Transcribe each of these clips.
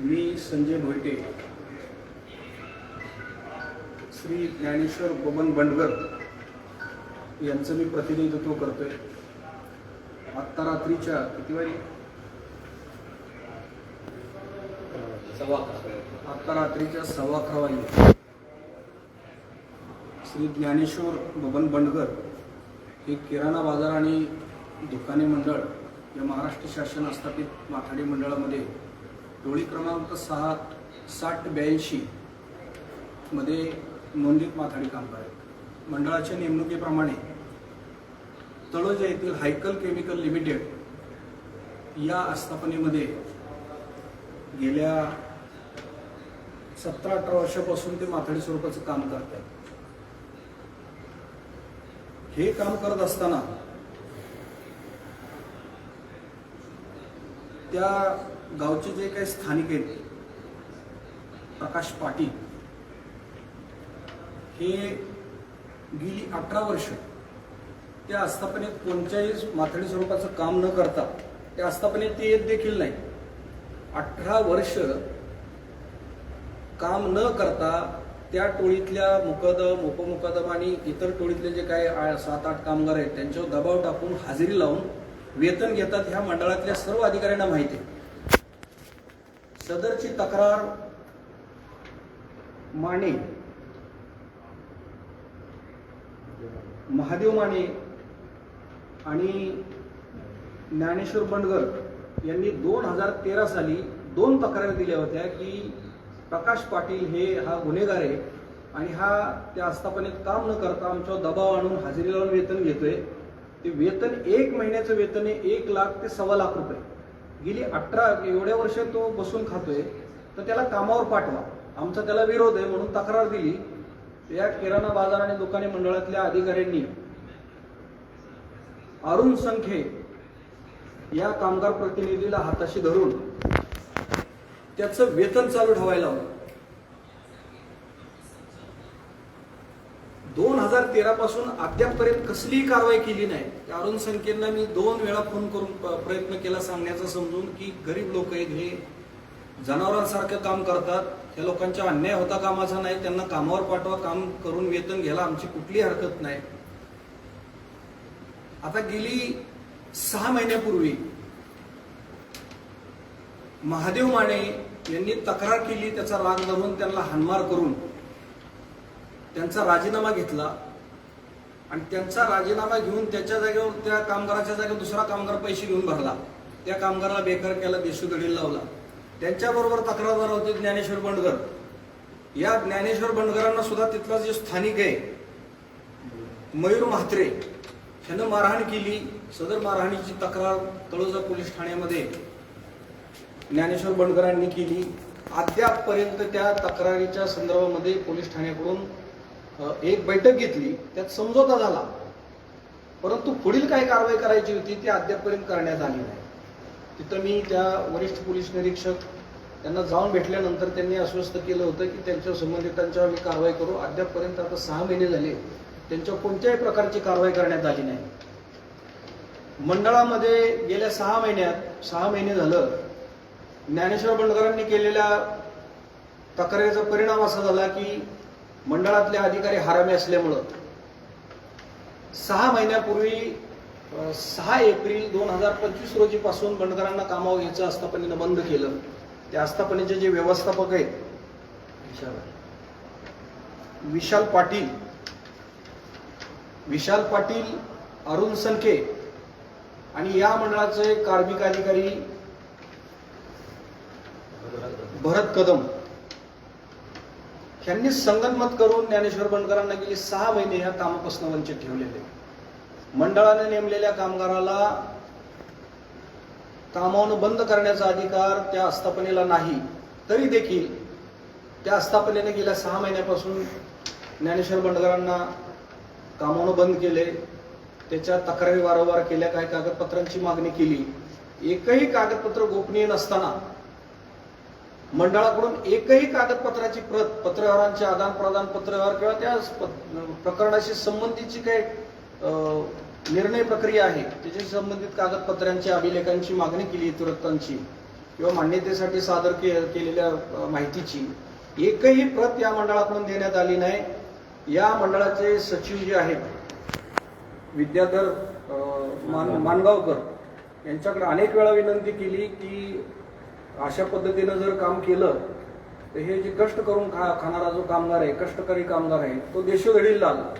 मी संजय भोईटे. श्री ज्ञानेश्वर बबन बंडगर यांचं मी प्रतिनिधित्व करतोय. आत्ता रात्रीच्या किती वारी. आत्ता रात्रीच्या सव्वा अकरा वाजले श्री ज्ञानेश्वर बबन बंडगर हे किराणा बाजार आणि दुकाने मंडळ या महाराष्ट्र शासन स्थापित माथाडी मंडळामध्ये टोळी क्रमांक सहा साठ ब्याऐंशी मध्ये नोंदीत माथाडी कामगार आहेत. मंडळाच्या नेमणुकीप्रमाणे तळोजा येथील हायकल केमिकल लिमिटेड या आस्थापनेमध्ये गेल्या सतरा अठरा वर्षापासून ते माथाडी स्वरूपाचं काम करत आहेत. हे काम करत असताना त्या गावचे जे काही स्थानिक आहेत प्रकाश पाटील हे गेली अठरा वर्ष त्या आस्थापनेत कोणत्याही माथडी स्वरूपाचं काम न करता त्या आस्थापनेत ते येत देखील नाही. अठरा वर्ष काम न करता त्या टोळीतल्या मुकदम उपमुकदम आणि इतर टोळीतले जे काही सात आठ कामगार आहेत त्यांच्यावर दबाव टाकून हजेरी लावून वेतन घेतात ह्या मंडळातल्या सर्व अधिकाऱ्यांना माहिती आहे. सदरची तक्रार माने महादेव माने आणि ज्ञानेश्वर बंडगर यांनी दोन हजार तेरा साली दोन तक्रारी दिल्या होत्या की प्रकाश पाटील हे हा गुन्हेगार आहे आणि हा त्या आस्थापनेत काम न करता आमच्यावर दबाव आणून हजेरी लावून वेतन घेतोय. ते वेतन एक महिन्याचं वेतन आहे एक लाख ते सव्वा लाख रुपये. गेली अठरा एवढ्या वर्ष तो बसून खातोय तर त्याला कामावर पाठवा. आमचा त्याला विरोध आहे म्हणून तक्रार दिली. या किराणा बाजार आणि दुकाने मंडळातल्या अधिकाऱ्यांनी अरुण संखे या कामगार प्रतिनिधीला हाताशी धरून त्याचं वेतन चालू ठेवायला हवं दोन हजार तेरा पासून अद्यापपर्यंत कसलीही कारवाई केली नाही. अरुण संकेतला मी दोन वेळा फोन करून प- प्रयत्न केला सांगण्याचा समजून की गरीब लोक आहेत हे. जनावरांसारखं काम करतात. त्या लोकांचा अन्याय होता कामाचा नाही. त्यांना कामावर पाठवा काम करून वेतन घ्यायला आमची कुठली हरकत नाही. आता गेली सहा महिन्यापूर्वी महादेव माने यांनी तक्रार केली त्याचा राग धरून त्यांना हानमार करून त्यांचा राजीनामा घेतला आणि त्यांचा राजीनामा घेऊन त्याच्या जागेवर त्या कामगाराच्या जागेवर दुसरा कामगार पैसे घेऊन भरला. त्या कामगाराला बेकार केला देशोधडी लावला. त्यांच्याबरोबर तक्रारदार होते ज्ञानेश्वर बंडगर. या ज्ञानेश्वर बंडगरांना सुद्धा तिथला जे स्थानिक आहे मयूर म्हात्रे ह्यानं मारहाण केली. सदर मारहाणीची तक्रार तळोजा पोलीस ठाण्यामध्ये ज्ञानेश्वर बंडगरांनी केली. अद्यापपर्यंत त्या तक्रारीच्या संदर्भामध्ये पोलीस ठाण्याकडून एक बैठक घेतली त्यात समझोता झाला. परंतु पुढील काय कारवाई करायची होती ती अद्यापपर्यंत करण्यात आली नाही. तिथं मी त्या वरिष्ठ पोलीस निरीक्षक त्यांना जाऊन भेटल्यानंतर त्यांनी आश्वस्त केलं होतं की त्यांच्या संबंधितांच्यावर मी कारवाई करू. अद्यापपर्यंत आता सहा महिने झाले त्यांच्यावर कोणत्याही प्रकारची कारवाई करण्यात आली नाही. मंडळामध्ये गेल्या सहा महिन्यात सहा महिने झालं ज्ञानेश्वर बंडकरांनी केलेल्या तक्रारीचा परिणाम असा झाला की मंडळातले अधिकारी हरामी असल्यामुळं सहा महिन्यापूर्वी सहा एप्रिल दोन हजार पंचवीस रोजीपासून बंडकरांना कामावर घ्यायचं आस्थापनेनं बंद केलं. त्या आस्थापनेचे जे व्यवस्थापक आहेत विशाल. पाटील. विशाल पाटील अरुण सनके आणि या मंडळाचे कार्मिक अधिकारी भरत कदम. ह्यांनी संगनमत करून ज्ञानेश्वर बंडकरांना गेली सहा महिने ह्या कामापासून वंचित ठेवलेले. मंडळाने नेमलेल्या कामगाराला कामावून बंद करण्याचा अधिकार त्या आस्थापनेला नाही तरी देखील त्या आस्थापनेने गेल्या सहा महिन्यापासून ज्ञानेश्वर बंडकरांना कामावून बंद केले. त्याच्या तक्रारी वारंवार केल्या काही कागदपत्रांची मागणी केली. एकही कागदपत्र गोपनीय नसताना मंडळाकडून एकही कागदपत्राची प्रत पत्रव्यवहारांचे आदान प्रदान पत्रव्यवहार किंवा त्या प- प्रकरणाशी संबंधीची काही निर्णय प्रक्रिया आहे त्याच्याशी संबंधित कागदपत्रांची अभिलेखांची मागणी केली इतरत्वांची किंवा मान्यतेसाठी सादर के केलेल्या माहितीची एकही प्रत या मंडळाकडून देण्यात आली नाही. या मंडळाचे सचिव जे आहेत विद्याधर मान मानगावकर यांच्याकडे अनेक वेळा विनंती केली की अशा पद्धतीनं जर काम केलं तर हे जे कष्ट करून खा खाणारा जो कामगार आहे कष्टकरी कामगार आहे तो देशोधडीला आला.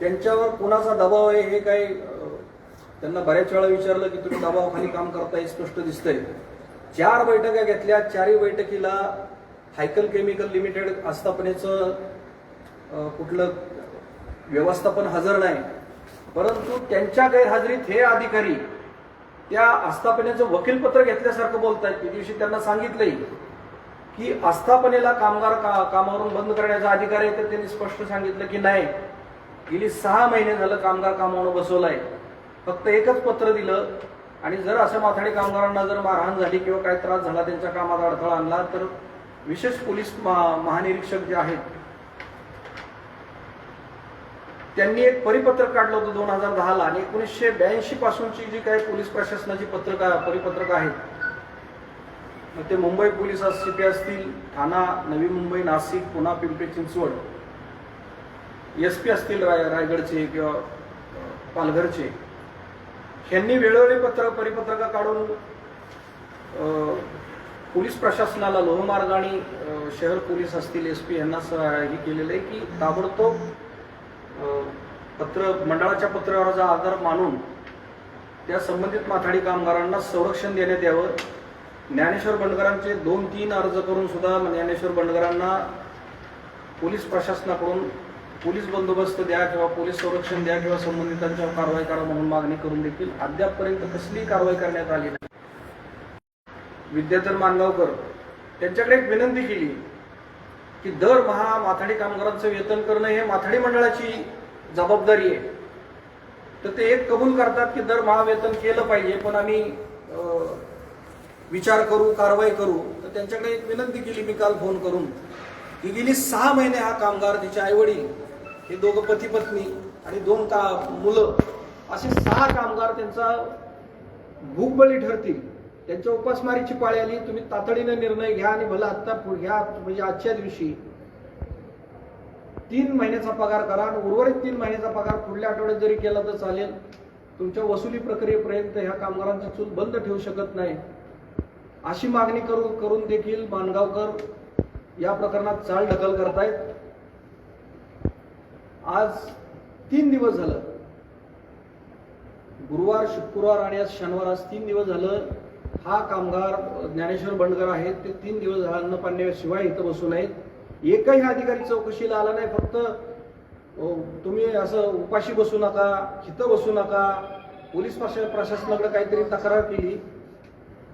त्यांच्यावर कुणाचा दबाव आहे हे काही त्यांना बऱ्याच वेळा विचारलं की तुम्ही दबावाखाली काम करताय स्पष्ट दिसतंय. चार बैठका घेतल्या चारही बैठकीला हायकल केमिकल लिमिटेड आस्थापनेचं कुठलं व्यवस्थापन हजर नाही. परंतु त्यांच्या गैरहजेरीत हे अधिकारी त्या आस्थापनेचं वकीलपत्र घेतल्यासारखं बोलतायत. त्या दिवशी त्यांना सांगितलंही की आस्थापनेला कामगार का कामावरून बंद करण्याचा अधिकार आहे तर त्यांनी स्पष्ट सांगितलं की नाही. गेली सहा महिने झालं कामगार कामावरून बसवलाय. फक्त एकच पत्र दिलं आणि जर असं माथाडी कामगारांना जर मारहाण झाली किंवा काही त्रास झाला त्यांच्या कामात अडथळा आणला तर विशेष पोलीस महा- महानिरीक्षक जे आहेत त्यांनी एक परिपत्रक काढलं होतं दोन हजार दहाला आणि एकोणीसशे ब्याऐंशी पासूनची जी काही पोलीस प्रशासनाची पत्रक परिपत्रक आहेत ते मुंबई पोलीस सीपी असतील ठाणा नवी मुंबई नाशिक पुणा पिंपरी चिंचवड एस पी असतील राय रायगडचे किंवा पालघरचे ह्यांनी वेळोवेळी पत्र परिपत्रक काढून पोलीस प्रशासनाला लोहमार्ग आणि शहर पोलीस असतील एस पी यांना स- हे केलेलं आहे की ताबडतोब पत्र मंडळाच्या पत्रावरचा आधार मानून त्या संबंधित माथाडी कामगारांना संरक्षण देण्यात यावं ज्ञानेश्वर बंडकरांचे दोन तीन अर्ज करून सुद्धा ज्ञानेश्वर बंडकरांना पोलीस प्रशासनाकडून पोलीस बंदोबस्त द्या किंवा पोलीस संरक्षण द्या किंवा संबंधितांच्यावर कारवाई करा म्हणून मागणी करून देखील अद्यापपर्यंत कसलीही कारवाई करण्यात आली नाही. विद्याधर मानगावकर त्यांच्याकडे एक विनंती केली. की दरमहा माथाडी कामगारांचं वेतन करणं हे माथाडी मंडळाची जबाबदारी आहे. तर ते एक कबूल करतात की दरमहा वेतन केलं पाहिजे पण आम्ही विचार करू कारवाई करू. तर त्यांच्याकडे एक विनंती केली मी काल फोन करून की गेली सहा महिने हा कामगार तिचे आईवडील हे दोघं पती पत्नी आणि दोन का मुलं असे सहा कामगार त्यांचा भूकबळी ठरतील. त्यांच्या उपासमारीची पाळी आली. तुम्ही तातडीने निर्णय घ्या आणि भला आत्ता घ्या. म्हणजे आजच्या दिवशी तीन महिन्याचा पगार करा आणि उर्वरित तीन महिन्याचा पगार पुढल्या आठवड्यात जरी केला तर चालेल. तुमच्या वसुली प्रक्रियेपर्यंत ह्या कामगारांची चूल बंद ठेवू शकत नाही. अशी मागणी करून करून देखील मानगावकर या प्रकरणात चाल ढकल करतायत. आज तीन दिवस झालं. गुरुवार शुक्रवार आणि आज शनिवार आज तीन दिवस झालं. हा कामगार ज्ञानेश्वर बंडकर आहेत. ते तीन दिवस अन्न पाण्याशिवाय इथं बसून आहेत एकही अधिकारी चौकशीला आला नाही. फक्त तुम्ही असं उपाशी बसू नका इथं बसू नका. पोलीस प्रशासनाकडे काहीतरी तक्रार केली.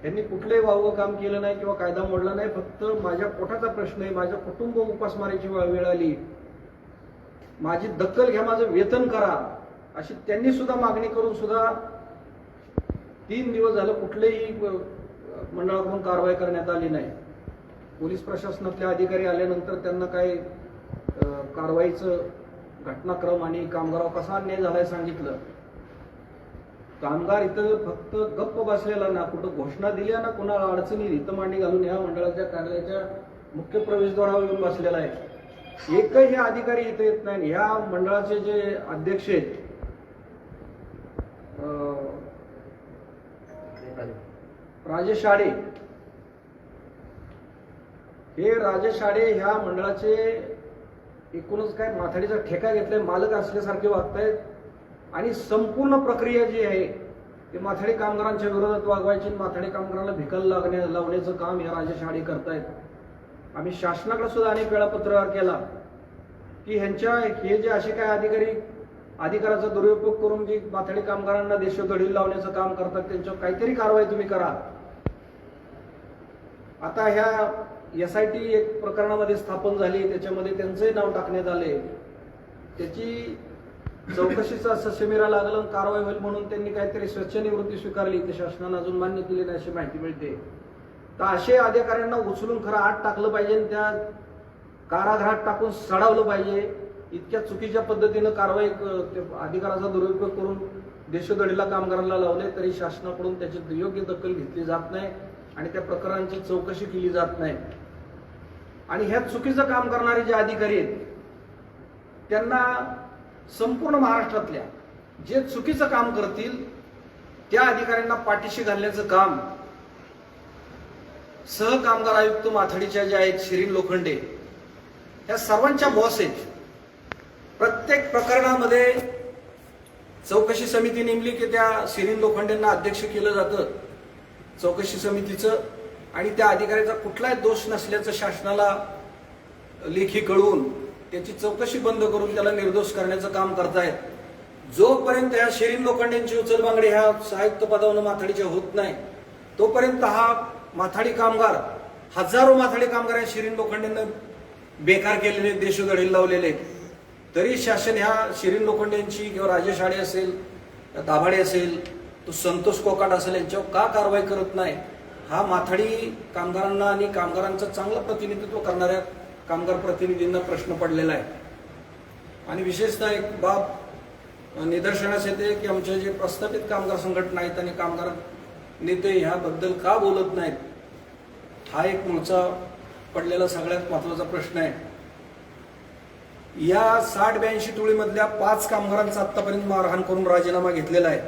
त्यांनी कुठलंही वावगं काम केलं नाही किंवा कायदा मोडला नाही. फक्त माझ्या पोटाचा प्रश्न आहे. माझं कुटुंब उपासमारीची वेळ आली. माझी दखल घ्या माझं वेतन करा. अशी त्यांनी सुद्धा मागणी करून सुद्धा तीन दिवस झालं कुठलेही मंडळाकडून कारवाई करण्यात आली नाही. पोलीस प्रशासनातले अधिकारी आल्यानंतर त्यांना काही कारवाईचं घटनाक्रम आणि कामगारावर कसा अन्याय झालाय सांगितलं. कामगार इथं फक्त गप्प बसलेला ना कुठं घोषणा दिल्या ना कुणाला अडचणी इथं मांडी घालून या मंडळाच्या कार्यालयाच्या मुख्य प्रवेशद्वारावर येऊन बसलेला आहे. एकही हे अधिकारी इथं येत नाही. ह्या मंडळाचे जे अध्यक्ष आहेत अं, राजेश आडे हे राजेश आडे ह्या मंडळाचे एकूणच काय माथाडीचा ठेका घेतलाय मालक असल्यासारखे वागतायत. आणि संपूर्ण प्रक्रिया जी आहे ते माथाडी कामगारांच्या विरोधात वागवायची आणि माथाडी कामगारांना भिकल लागण्या लावण्याचं काम या राजेश आडे करतायत. आम्ही शासनाकडे सुद्धा अनेक वेळा पत्रव्यवहार केला की ह्यांच्या हे जे असे काय अधिकारी अधिकाराचा दुरुपयोग करून जी माथाडी कामगारांना देशोधडी लावण्याचं काम करतात त्यांच्यावर काहीतरी कारवाई तुम्ही करा. आता ह्या एस आय टी एक प्रकरणामध्ये स्थापन झाली त्याच्यामध्ये त्यांचंही नाव टाकण्यात आले. त्याची चौकशीचा ससेमिरा लागलं आणि कारवाई होईल म्हणून त्यांनी काहीतरी स्वच्छ निवृत्ती स्वीकारली. ते शासनानं अजून मान्य केली नाही अशी माहिती मिळते. तर असे अधिकाऱ्यांना उचलून खरं आत टाकलं पाहिजे आणि त्या कारागृहात टाकून सडावलं पाहिजे. इतक्या चुकीच्या पद्धतीनं कारवाई अधिकाराचा दुरुपयोग करून देशोधडीला कामगारांना लावले तरी शासनाकडून त्याची योग्य दखल घेतली जात नाही आणि त्या प्रकरणांची चौकशी केली जात नाही. आणि ह्या चुकीचं काम करणारे जे अधिकारी आहेत त्यांना संपूर्ण महाराष्ट्रातल्या जे चुकीचं काम करतील त्या अधिकाऱ्यांना पाठीशी घालण्याचं काम सहकामगार आयुक्त माथाडीच्या ज्या आहेत शिरीन लोखंडे ह्या सर्वांच्या बॉस आहेत. प्रत्येक प्रकरणामध्ये चौकशी समिती नेमली की त्या सिरीन लोखंडेंना अध्यक्ष केलं जातं चौकशी समितीचं आणि त्या अधिकाऱ्याचा कुठलाही दोष नसल्याचं शासनाला लेखी कळवून त्याची चौकशी बंद करून त्याला निर्दोष करण्याचं काम करतायत जोपर्यंत ह्या शिरीन लोखंडेंची उचलबांगडी ह्या सायुक्त पदावरून माथाडीच्या होत नाही तोपर्यंत हा माथाडी कामगार हजारो माथाडी कामगार या शिरीन लोखंडेंना बेकार केलेले देशोधडील लावलेले आहेत. तरी शासन ह्या शिरीन लोखंडेंची किंवा राजेश आडे असेल दाभाडे असेल तो संतोष कोकाट असेल यांच्यावर का कारवाई करत नाही? हा माथाडी कामगारांना आणि कामगारांचं चांगलं प्रतिनिधित्व करणाऱ्या कामगार प्रतिनिधींना प्रश्न पडलेला आहे. आणि विशेषतः एक बाब निदर्शनास येते की आमचे जे प्रस्थापित कामगार संघटना आहेत आणि कामगार नेते ह्याबद्दल का बोलत नाहीत? हा एक मुळचा पडलेला सगळ्यात महत्त्वाचा प्रश्न आहे. या साठ ब्याऐंशी टोळीमधल्या पाच कामगारांचा आतापर्यंत मारहाण करून राजीनामा घेतलेला आहे.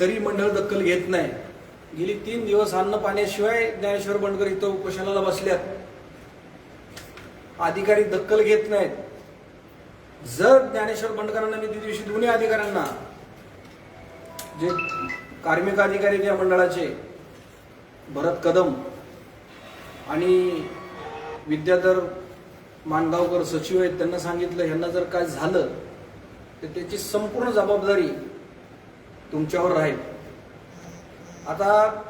तरी मंडळ दखल घेत नाही. गेली तीन दिवस अन्न पाण्याशिवाय ज्ञानेश्वर बंडकर इथं उपोषणाला बसल्यात. अधिकारी दखल घेत नाहीत. जर ज्ञानेश्वर बंडकरांना मी त्या दिवशी दोन्ही अधिकाऱ्यांना जे कार्मिक अधिकारी या मंडळाचे भरत कदम आणि विद्याधर मानगावकर सचिव आहेत त्यांना सांगितलं ह्यांना जर काय झालं तर त्याची संपूर्ण जबाबदारी तुमच्यावर राहील. आता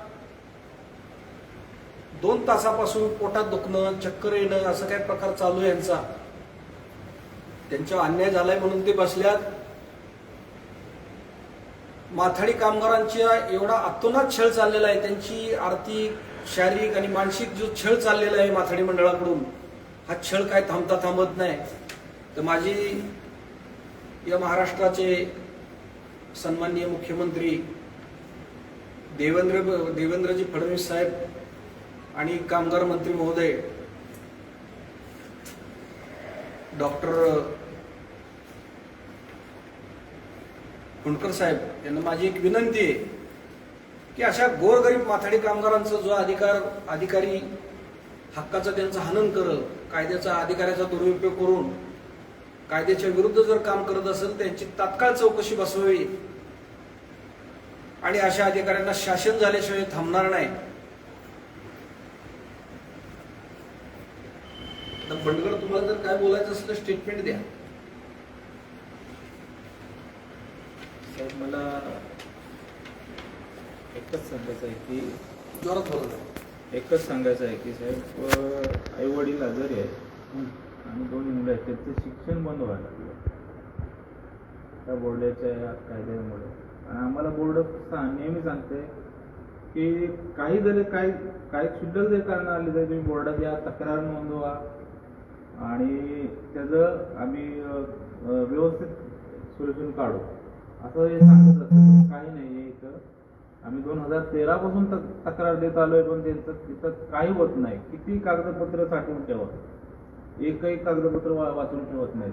दोन तासापासून पोटात दुखणं चक्कर येणं असं काय प्रकार चालू आहे यांचा? त्यांच्या अन्याय झालाय म्हणून ते बसल्यात. माथाडी कामगारांच्या एवढा अतोनात छळ चाललेला आहे त्यांची आर्थिक शारीरिक आणि मानसिक जो छळ चाललेला आहे माथाडी मंडळाकडून हा छळ काय थांबता थांबत नाही. तर माझी या महाराष्ट्राचे सन्माननीय मुख्यमंत्री देवेंद्र देवेंद्रजी फडणवीस साहेब आणि कामगार मंत्री महोदय डॉक्टर फुंडकर साहेब यांना माझी एक विनंती आहे की अशा गोरगरीब माथाडी कामगारांचा जो अधिकार अधिकारी हक्काचं त्यांचं हनन करल कायद्याचा अधिकाऱ्याचा दुरुपयोग करून कायद्याच्या विरुद्ध जर काम करत असेल त्यांची तात्काळ चौकशी बसवावी. आणि अशा अधिकाऱ्यांना शासन झाल्याशिवाय थांबणार नाही. बंडगर तुम्हाला जर काय बोलायचं असेल तर स्टेटमेंट द्या. साहेब मला एकच सांगायचं आहे की जोरात बोला. एकच सांगायचं आहे की साहेब आई वडील आजारी आहेत. आणि दोन मुलं आहेत. त्यांचं शिक्षण बंद व्हायला लागलं. त्या बोर्डाच्या या कायद्यामुळे. आणि आम्हाला बोर्ड नेहमी सांगते की काही जरी काही काही शुल्लक जरी कारण आली तरी तुम्ही बोर्डात या तक्रार नोंदवा. आणि त्याचं आम्ही व्यवस्थित सोल्युशन काढू. असं हे सांगत असतं काही नाही आहे इथं. आम्ही दोन हजार तेरा पासून तक- तक्रार देत आलोय पण त्यांचं तिथं काही होत नाही. किती कागदपत्र साठवून ठेवा एकही कागदपत्र वाचून ठेवत नाहीत.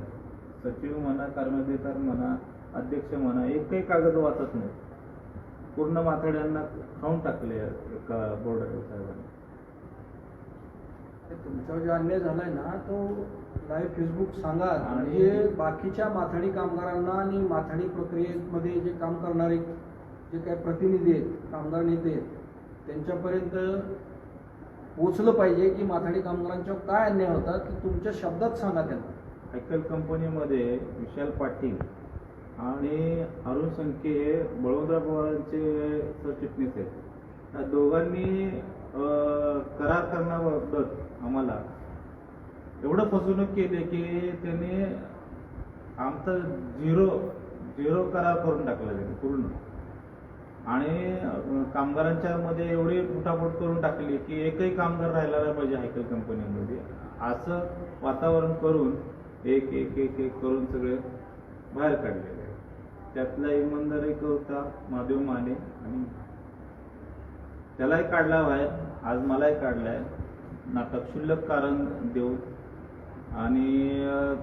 सचिव म्हणा कर्मदेकार म्हणा अध्यक्ष म्हणा एकही कागद वाचत नाही पूर्ण माथाड्यांना खाऊन टाकले एका बोर्डाच्या साहेबांनी. तुमच्यावर जो अन्याय झालाय ना तो लाईव्ह फेसबुक सांगा. आणि- बाकीच्या माथाडी कामगारांना आणि माथाडी प्रक्रियेमध्ये जे काम करणारे जे काही प्रतिनिधी आहेत कामगार नेते आहेत त्यांच्यापर्यंत पोचलं पाहिजे की माथाडी कामगारांच्यावर काय अन्याय होता ते तुमच्या शब्दात सांगा त्यांना. सायकल कंपनीमध्ये विशाल पाटील आणि अरुण संखे हे बळवंतराव पवारांचे सरचिटणीस आहेत. त्या दोघांनी करार करण्याबाबत आम्हाला एवढं फसवणूक केली की त्यांनी आमचा झिरो झिरो करार करून टाकला त्यांनी पूर्ण. आणि कामगारांच्या मध्ये एवढी फुटाफूट करून टाकली की एकही कामगार राहिला नाही पाहिजे हायकल कंपनीमध्ये. असं वातावरण करून एक एक एक एक करून सगळे बाहेर काढलेले आहे. त्यातला इमानदार एक होता महादेव माने आणि त्यालाही काढला बाहेर. आज मलाही काढलाय. नाटक शुल्लक कारण देऊ आणि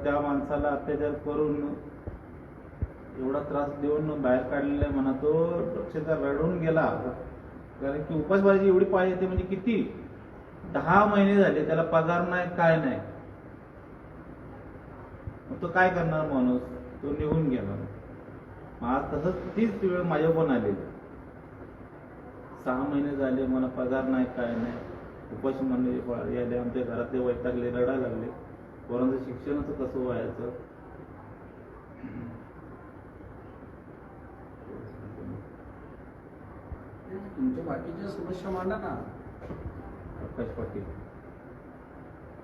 त्या माणसाला अत्याचार करून एवढा त्रास देऊन बाहेर काढलेला आहे म्हणा तो अक्षरशः रडून गेला. कारण की उपासबाजी एवढी पाहिजे ते म्हणजे किती? दहा महिने झाले त्याला पगार नाही काय नाही. मग तो काय करणार माणूस? तो निघून गेला. आज तसंच तीच वेळ माझ्या पण आलेली सहा महिने झाले मला पगार नाही काय नाही. उपास म्हणले याले आमच्या घरातले वैतागले रडायला लागले. पोरांचं शिक्षणाचं कसं व्हायचं? तुमच्या बाकीच्या समस्या मांडा ना. आकाश पाटील.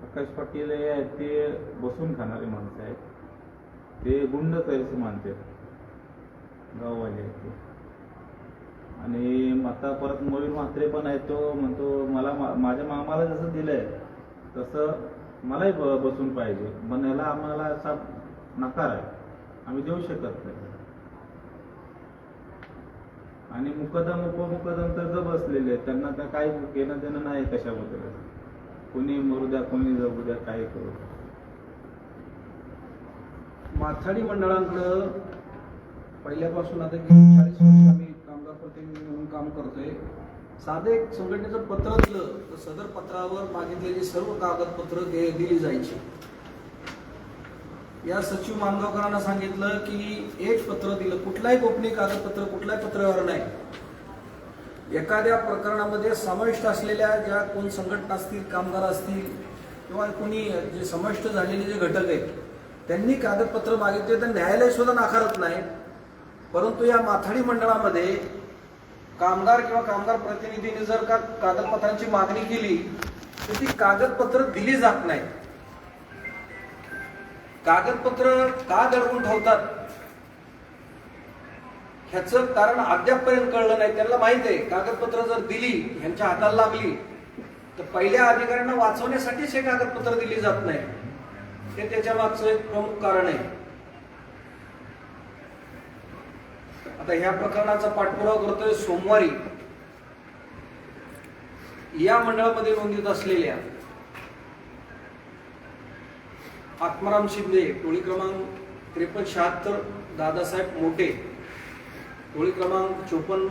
आकाश पाटील हे आहेत ते बसून खाणारे माणसं आहेत. ते गुंड तरीचे मानते गाववाले आहेत ते. आणि आता परत मयूर म्हात्रे पण आहे तो म्हणतो मला माझ्या मामाला जसं दिलंय तसं मलाही बसून पाहिजे. पण याला आम्हाला असा नकार आहे. आम्ही देऊ शकत नाही. आणि मुकदम उपमुकदम तर ग बसलेले आहेत. त्यांना तर काही घेणं देणं नाही कशाबद्दल. कोणी मरू द्या कोणी जगू द्या काही करू माथाडी मंडळांकडं पहिल्यापासून आता गेली चाळीस वर्ष आम्ही कामगार प्रतिनिधी म्हणून काम करतोय. साधे एक संघटनेचं पत्र दिलं तर सदर पत्रावर मागितलेली सर्व कागदपत्र दिली जायची. या सचिव मानगावकरांना सांगितलं की एक पत्र दिलं. कुठलाही गोपनीय कागदपत्र कुठल्याही पत्रावर नाही. एखाद्या प्रकरणामध्ये समाविष्ट असलेल्या ज्या कोण संघटना असतील कामगार असतील किंवा कोणी जे समाविष्ट झालेले जे घटक आहेत त्यांनी कागदपत्र मागितले तर न्यायालय सुद्धा नाकारत नाही. परंतु या माथाडी मंडळामध्ये कामगार किंवा कामगार प्रतिनिधीने जर का कागदपत्रांची मागणी केली तर ती कागदपत्र दिली जात नाही. कागदपत्र का दडवून ठेवतात? ह्याचं कारण अद्यापपर्यंत कळलं नाही. त्यांना माहीत आहे कागदपत्र जर दिली ह्यांच्या हाताला लागली तर पहिल्या अधिकाऱ्यांना वाचवण्यासाठीच हे कागदपत्र दिली जात नाही. हे त्याच्या मागचं एक प्रमुख कारण आहे. आता ह्या प्रकरणाचा पाठपुरावा करतोय सोमवारी. या मंडळामध्ये नोंदीत असलेल्या आत्माराम शिंदे टोळी क्रमांक त्रेपन्न शहात्तर दादासाहेब मोठे. टोळी क्रमांक चोपन्न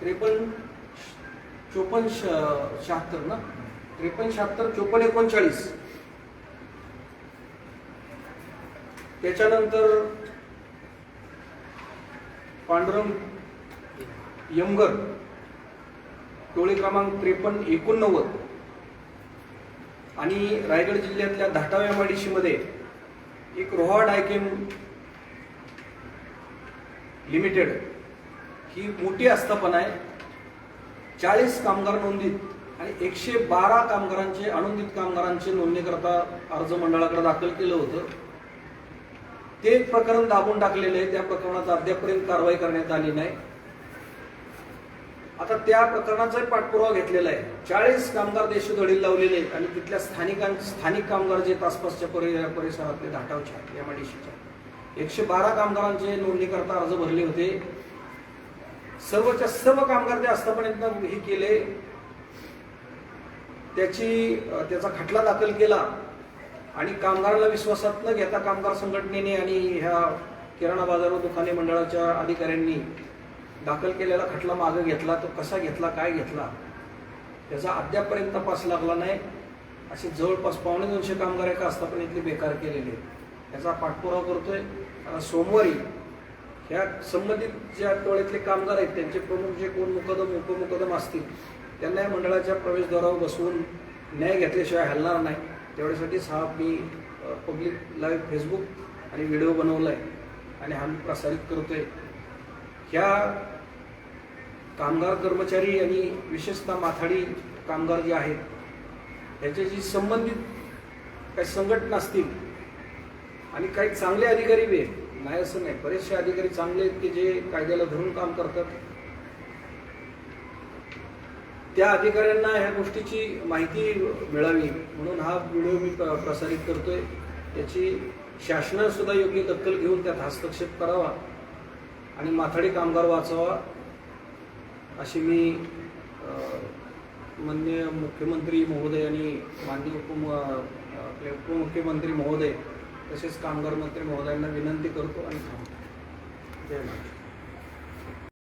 त्रेपन्न चोपन्न श- शहात्तर ना? त्रेपन्न शहात्तर चोपन्न एकोणचाळीस. त्याच्यानंतर पांडुरंग यमगर टोळी क्रमांक त्रेपन्न एकोणनव्वद. आणि रायगड जिल्ह्यातल्या धाटाव्या माडीशीमध्ये एक रोहा डायकेम लिमिटेड ही मोठी आस्थापना आहे. चाळीस कामगार नोंदीत आणि एकशे बारा कामगारांचे अनुदित कामगारांचे नोंदणीकरता अर्ज मंडळाकडे दाखल केलं होतं. ते प्रकरण दाबून टाकलेलं आहे. त्या प्रकरणात अद्यापर्यंत कारवाई करण्यात आली नाही. आता त्या प्रकरणाचा पाठपुरावा घेतलेला आहे. चाळीस कामगार देशोधडील लावलेले आहेत आणि तिथल्या स्थानिकां स्थानिक कामगार जे आसपासच्या परि- परिसरातले धाटावच्या एमआयडीसीच्या एकशे बारा कामगारांचे नोंदणीकरता अर्ज भरले होते. सर्वच्या सर्व कामगार ते आस्थापनेतनं हे केले त्याची त्याचा खटला दाखल केला आणि कामगाराला विश्वासात न घेता कामगार संघटनेने आणि ह्या किराणा बाजार व दुकाने मंडळाच्या अधिकाऱ्यांनी दाखल केलेला खटला मागे घेतला तो कसा घेतला काय घेतला त्याचा अद्यापपर्यंत तपास लागला नाही. असे जवळपास पावणे दोनशे कामगार एका आस्थापनेतले बेकार केलेले त्याचा पाठपुरावा करतोय. आता सोमवारी ह्या संबंधित ज्या टोळ्यातले कामगार आहेत त्यांचे प्रमुख जे कोण मुकदम उपमुकदम असतील त्यांना या मंडळाच्या प्रवेशद्वारावर बसवून न्याय घेतल्याशिवाय हलणार नाही. तेवढ्यासाठीच हा मी पब्लिक लाईव्ह फेसबुक आणि व्हिडिओ बनवला आहे आणि हा मी प्रसारित करतोय. ह्या कामगार कर्मचारी आणि विशेषतः माथाडी कामगार जे आहेत त्याच्याशी संबंधित काही संघटना असतील आणि काही चांगले अधिकारी बी नाही असं नाही. बरेचसे अधिकारी चांगले आहेत की जे कायद्याला धरून काम करतात. त्या अधिकाऱ्यांना ह्या गोष्टीची माहिती मिळावी म्हणून हा व्हिडिओ मी प्र- प्रसारित करतोय. याची शासनासुद्धा योग्य दखल घेऊन त्यात हस्तक्षेप करावा आणि माथाडी कामगार वाचवा. अशी मी मान्य मुख्यमंत्री महोदय आणि माननीय उपम आपले उपमुख्यमंत्री महोदय तसेच कामगार मंत्री महोदयांना विनंती करतो आणि थांबतो. जय महाराष्ट्र.